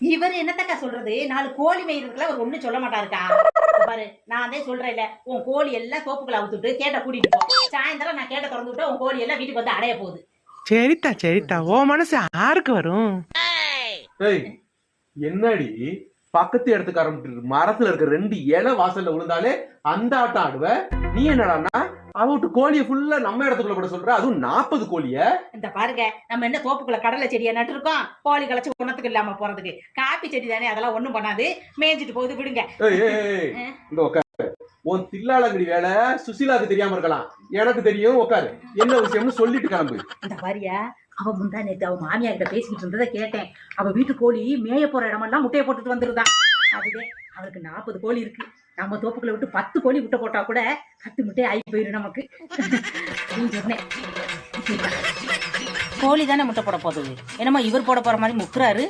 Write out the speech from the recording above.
இவர் என்னத்தக்கா சொல்றது? நாலு கோழி மேய்றதுக்குலாம் அவர் ஒண்ணும் சொல்ல மாட்டாருக்கா? பாரு நான் தான் சொல்றேன்ல உன் கோழி எல்லாம் தோப்புக்குள்ள அவுத்துட்டு கேட்ட கூட்டிட்டு போ. சாயந்தரம் நான் கேட்ட திறந்து விட்டா உன் கோழி எல்லாம் வீட்டுக்கு வந்து அடைய போகுது. சரித்தா சரித்தா ஓ மனசு யாருக்கு வரும். என்னடி? பக்கத்து இடத்துக்காரன் மரத்துல இருக்க ரெண்டு இலை வாசல்ல விழுந்தாலே அந்த ஆட்டம் ஆடுவ? நீ என்னடான்னா அவட்டு கோழிய ஃபுல்லா நம்ம இடத்துக்குள்ள கூட சொல்ற. அதுவும் நாற்பது கோழிய. இந்த பாருங்க நம்ம என்ன தோப்புக்குள்ள கடலை செடியை நட்டுருக்கோம்? கோழி களைச்சு குணத்துக்கு இல்லாம போறதுக்கு. காப்பி செடி தானே அதெல்லாம் ஒண்ணும் பண்ணாது. மேய்ஞ்சிட்டு போகுது விடுங்க. இந்த உட்காரு உன் தில்லாலங்கடி வேலை சுசீலாக்கு தெரியாம இருக்கலாம். எனக்கு தெரியும் உட்காரு என்ன விஷயம்னு சொல்லிட்டு கிளம்பு. இந்த பாரியா அவ முந்தா நேத்து அவ மாமியா கிட்ட பேசிக்கிட்டு இருந்ததை கேட்டேன். அவ வீட்டு கோழி மேய போற இடமெல்லாம் முட்டையை போட்டுட்டு வந்துருதான் அதுவே அவளுக்கு நாற்பது கோழி இருக்கு. நம்ம தோப்புக்குள்ள விட்டு பத்து கோழி முட்டை போட்டா கூட பத்து முட்டை ஆகி போயிடும் நமக்கு. சொன்னேன். கோழி தானே முட்டை போட போகுது? என்னமோ இவர் போட போற மாதிரி முக்குறாரு?